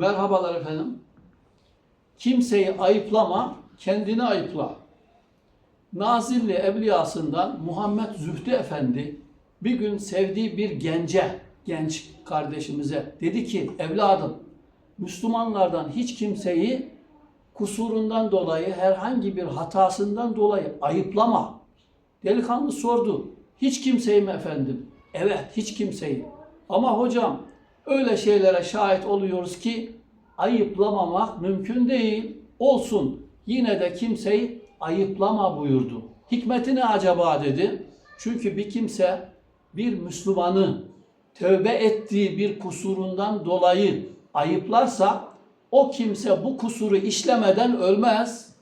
Merhabalar efendim. Kimseyi ayıplama, kendini ayıpla. Nazilli Evliyasından Muhammed Zühtü Efendi bir gün sevdiği bir gence, genç kardeşimize dedi ki evladım Müslümanlardan hiç kimseyi kusurundan dolayı herhangi bir hatasından dolayı ayıplama. Delikanlı sordu. Hiç kimseyi mi efendim? Evet, hiç kimseyi. Ama hocam öyle şeylere şahit oluyoruz ki ayıplamamak mümkün değil. Olsun. Yine de kimseyi ayıplama buyurdu. Hikmeti ne acaba dedi. Çünkü bir kimse bir Müslümanı tövbe ettiği bir kusurundan dolayı ayıplarsa o kimse bu kusuru işlemeden ölmez.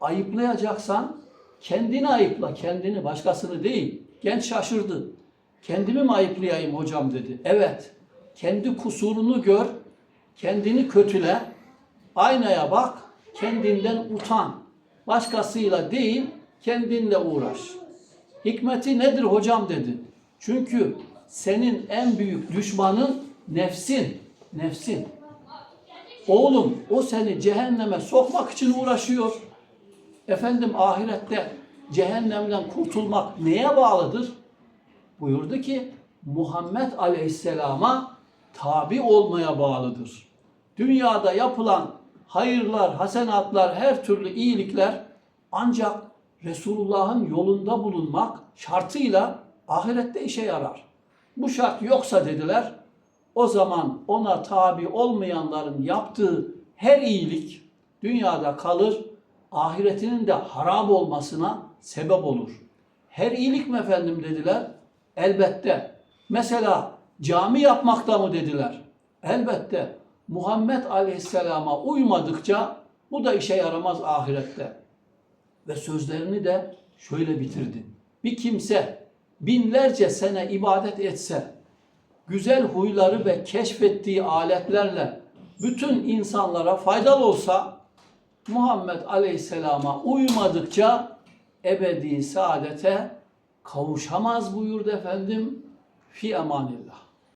Ayıplayacaksan kendini ayıpla, kendini, başkasını değil. Genç şaşırdı. Kendimi mi ayıplayayım hocam dedi. Evet, kendi kusurunu gör, kendini kötüle, aynaya bak, kendinden utan. Başkasıyla değil, kendinle uğraş. Hikmeti nedir hocam dedi. Çünkü senin en büyük düşmanın nefsin. Nefsin. Oğlum o seni cehenneme sokmak için uğraşıyor. Efendim ahirette cehennemden kurtulmak neye bağlıdır? Buyurdu ki Muhammed Aleyhisselam'a tabi olmaya bağlıdır. Dünyada yapılan hayırlar, hasenatlar, her türlü iyilikler ancak Resulullah'ın yolunda bulunmak şartıyla ahirette işe yarar. Bu şart yoksa dediler, o zaman ona tabi olmayanların yaptığı her iyilik dünyada kalır, ahiretinin de harap olmasına sebep olur. Her iyilik mi efendim dediler? Elbette. Mesela cami yapmakta mı dediler? Elbette. Muhammed Aleyhisselam'a uymadıkça bu da işe yaramaz ahirette. Ve sözlerini de şöyle bitirdi. Bir kimse binlerce sene ibadet etse, güzel huyları ve keşfettiği aletlerle bütün insanlara faydalı olsa, Muhammed Aleyhisselam'a uymadıkça ebedi saadete kavuşamaz buyurdu efendim. Fi emanillah.